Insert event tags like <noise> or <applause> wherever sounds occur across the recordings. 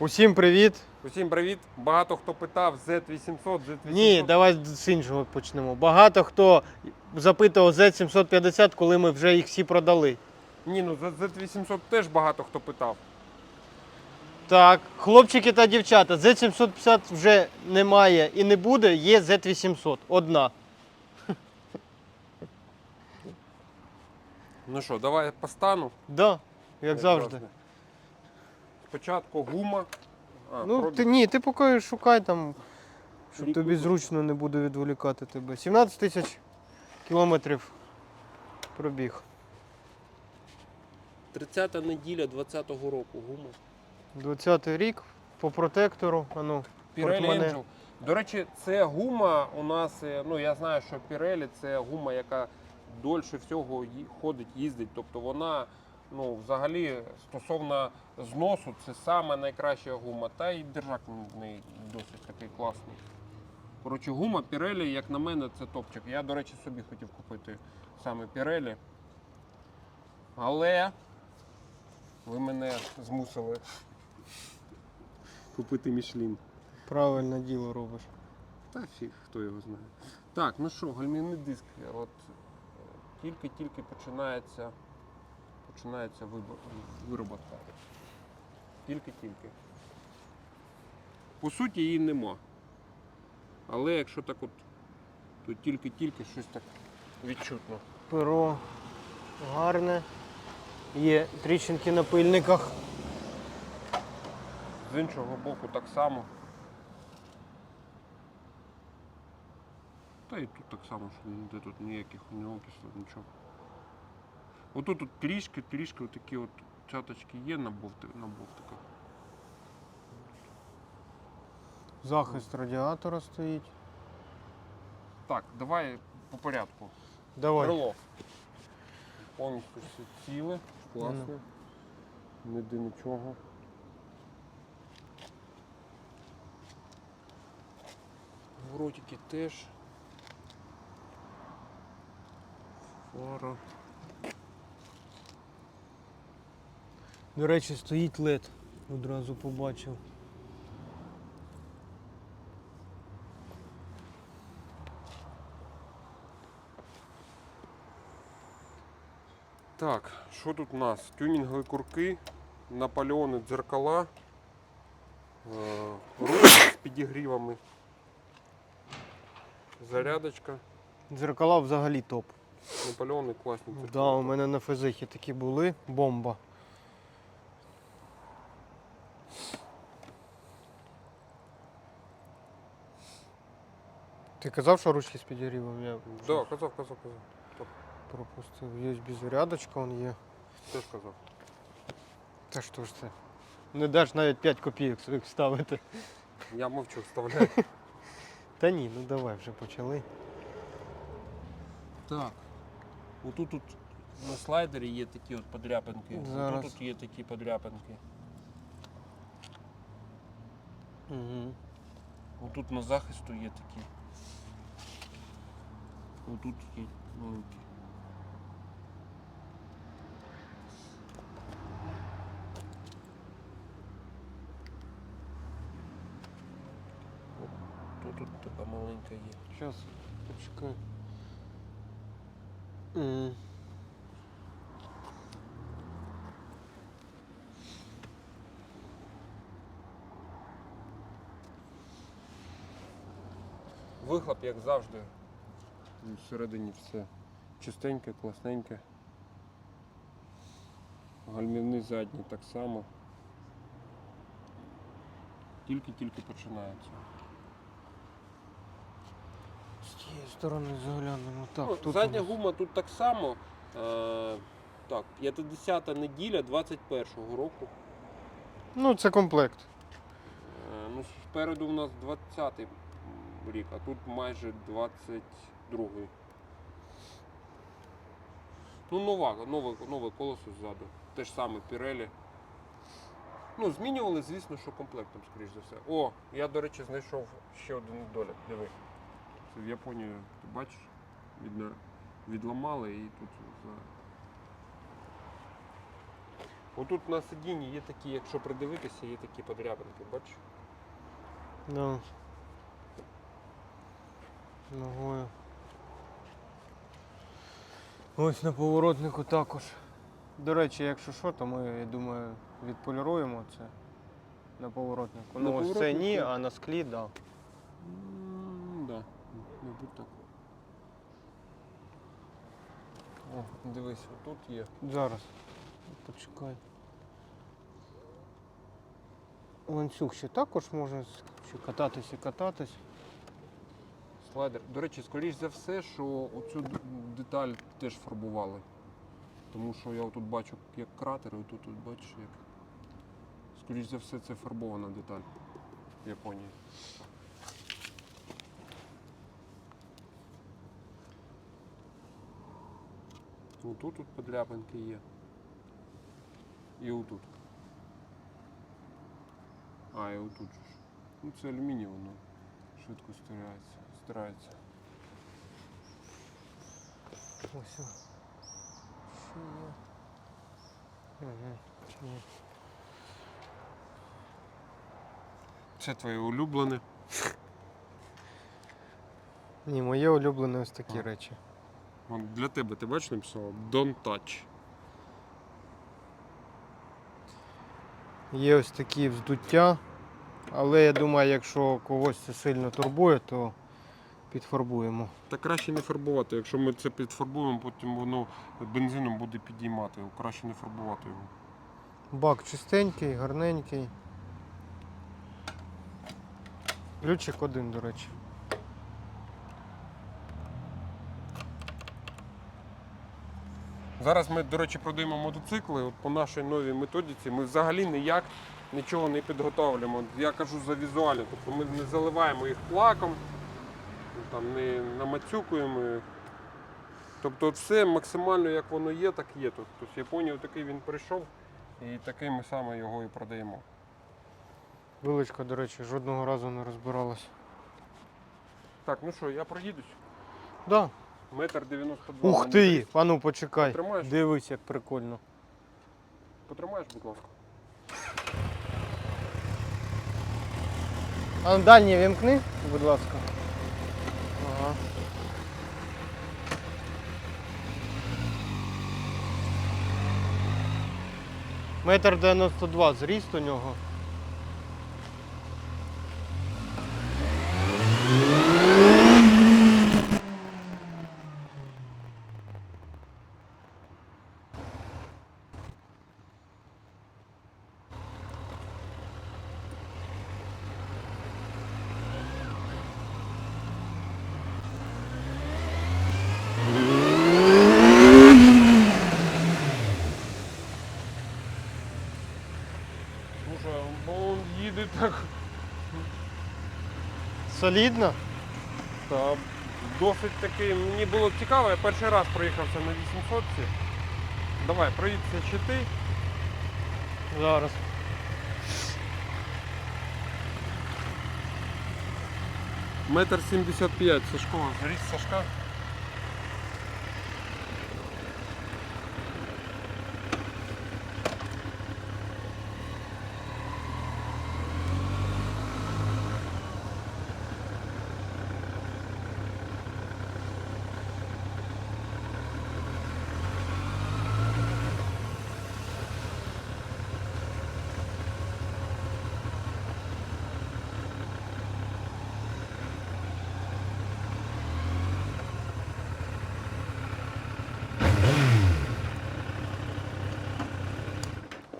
Усім привіт. Усім привіт! Багато хто питав Z800, Z800. Ні, давай з іншого почнемо. Багато хто запитував Z750, коли ми вже їх всі продали. Ні, ну за Z800 теж багато хто питав. Так, хлопчики та дівчата, Z750 вже немає і не буде, є Z800. Одна. Ну що, давай по стану. Да, як завжди. завжди. Спочатку гума. А, Ну, пробіг. ти, ні, ти поки шукай там, щоб Рік тобі зручно не буде відволікати тебе. 17 тисяч кілометрів пробіг. 30 неділя 20-го року гума. 20-й рік по протектору. Pirelli портмоне. Angel. До речі, це гума у нас, е, ну я знаю, що Pirelli це гума, яка дольше всього ї- ходить, їздить. Тобто вона, ну, взагалі, стосовно зносу, це саме найкраща гума. Та й держак в неї досить такий класний. Коротше, гума Pirelli, як на мене, це топчик. Я, до речі, собі хотів купити саме Pirelli. Але ви мене змусили купити Мішлін. Правильне діло робиш. Та фіг, хто його знає. Так, ну що, гальмівний диск. От тільки-тільки починається, починається вироботка. Тільки-тільки. По суті, її нема. Але якщо так от, то тільки-тільки щось так відчутно. Перо гарне. Є тріщинки на пильниках. З іншого боку так само. Та і тут так само, що ніде тут ніяких неокислів, нічого. Отут от трішки, трішки отакі от чаточки є на, бовти, на бовтиках. Захист радіатора стоїть. Так, давай по порядку. Давай. Крило. Повністю все ціле, класне. Ніде нічого. Воротики теж. Фара. До речі, стоїть лед. Одразу побачив. Так, що тут у нас? Тюнінгові курки, наполеони дзеркала, е, руль з підігрівами, зарядочка, Дзеркала взагалі топ. наполеони класні Да, дзеркала. у мене на фезихі такі були. Бомба. Ти казав, що ручки з підігрівом? Я Да, казав, казав, казав. пропустив. USB зарядочка он є. Теж казав. Та що ж це? Не даш навіть 5 копійок своїх вставити. Я мовчу, вставляю. <laughs> Та ні, ну давай вже почали. Так. Отут тут на слайдері є такі от подряпинки. Зараз. Отут тут є такі подряпинки. Угу. Отут на захисту є такі. Отут такі маленькі. Тут, така маленька є. Зараз, почекай. М. Вихлоп, як завжди. Всередині все чистеньке, класненьке. Гальмівний задній так само. Тільки-тільки починається. З тієї сторони заглянемо. Так, Ну, тут Задня нас- гума тут так само. Е, так, 50-та неділя 21-го року. Ну, це комплект. Е, ну, спереду у нас 20-й рік, а тут майже 22-й. Ну, нова, нове, нове колесо ззаду. Те ж саме Pirelli. Ну, змінювали, звісно, що комплектом, скоріш за все. О, я, до речі, знайшов ще один недолік. Диви. Це в Японії, ти бачиш, видно, відламали і тут Отут на сидінні є такі, якщо придивитися, є такі подрябинки, бачиш? Да. Ногою. Ось на поворотнику також. До речі, якщо що, то ми, я думаю, відполіруємо це на поворотнику. На ну, ось це поворотнику? ні, а на склі, так. Да. М, Да, мабуть так. О, дивись, тут є. Зараз. Почекай. Ланцюг ще також ще кататись і кататись. Слайдер. До речі, скоріш за все, що оцю деталь теж фарбували. Тому що я тут бачу як кратер, і тут, бачиш як. Скоріш за все, це фарбована деталь в Японії. Отут тут подряпинки є. І отут. А, і отут ж. Ну це алюміній воно швидко стирається. Стирається. Ось. о. Ще є. Угу. Це твоє улюблене. Ні, моє улюблене ось такі А. речі. Вон Для тебе ти бачиш написала Don't touch. Є ось такі вздуття, але я думаю, якщо когось це сильно турбує, то підфарбуємо. Та краще не фарбувати. Якщо ми це підфарбуємо, потім воно бензином буде підіймати. Краще не фарбувати його. Бак чистенький, гарненький. Ключик один, до речі. Зараз ми, до речі, продаємо мотоцикли. От по нашій новій методиці ми взагалі ніяк нічого не підготовлюємо. Я кажу за візуально. Тобто ми не заливаємо їх лаком, там, не намацюкуємо. Тобто все максимально як воно є, так є тут. Тобто Японію такий він прийшов і такий ми саме його і продаємо. Вилочка, до речі, жодного разу не розбиралась. Так, ну що, я проїдусь. Да. Метр 92. Ух ти! А ну почекай. Потримаєш? Дивись, як прикольно. Потримаєш, будь ласка. А ну дальній вімкни, будь ласка. Ага. Метр 92 зріст у нього. Слушай, бо він їде так. Солідно? Та досить таки. Мені було цікаво, я перший раз проїхався на 800 ці. Давай, проїдься чи ти. Зараз. Метр 75, Сашко. Зріс Сашка.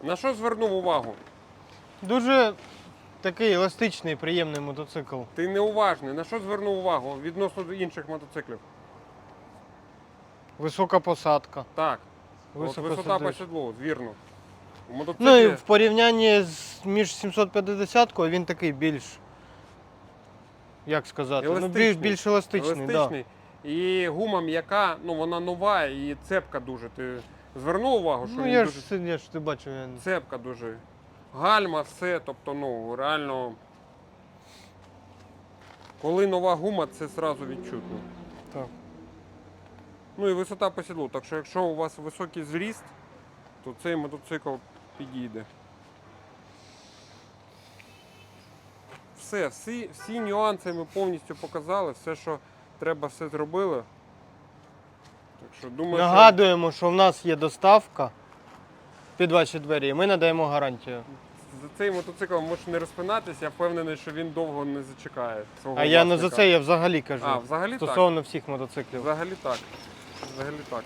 На що звернув увагу? Дуже такий еластичний, приємний мотоцикл. Ти неуважний. На що звернув увагу відносно до інших мотоциклів? Висока посадка. Так. От Високо висота по сидиш. седлу, вірно. У мотоциклі Ну і в порівнянні з між 750 він такий більш. Як сказати? Ну, більш, більш еластичний, еластичний. І гума м'яка, ну вона нова і цепка дуже. Ти звернув увагу, що Ну він я дуже ж сидиш, ти бачив, я... цепка дуже. Гальма, все, тобто, ну, реально. Коли нова гума, це одразу відчутно. Так. Ну і висота по сідлу. Так що якщо у вас високий зріст, то цей мотоцикл підійде. Все, всі, всі нюанси ми повністю показали, все, що треба, все зробили. Що думаю, Нагадуємо, що в нас є доставка під ваші двері, і ми надаємо гарантію. за цей мотоцикл можеш не розпинатися, я впевнений, що він довго не зачекає. Свого А я не за власника. це, я взагалі кажу. А, взагалі так. Стосовно всіх мотоциклів. Взагалі так. Взагалі так.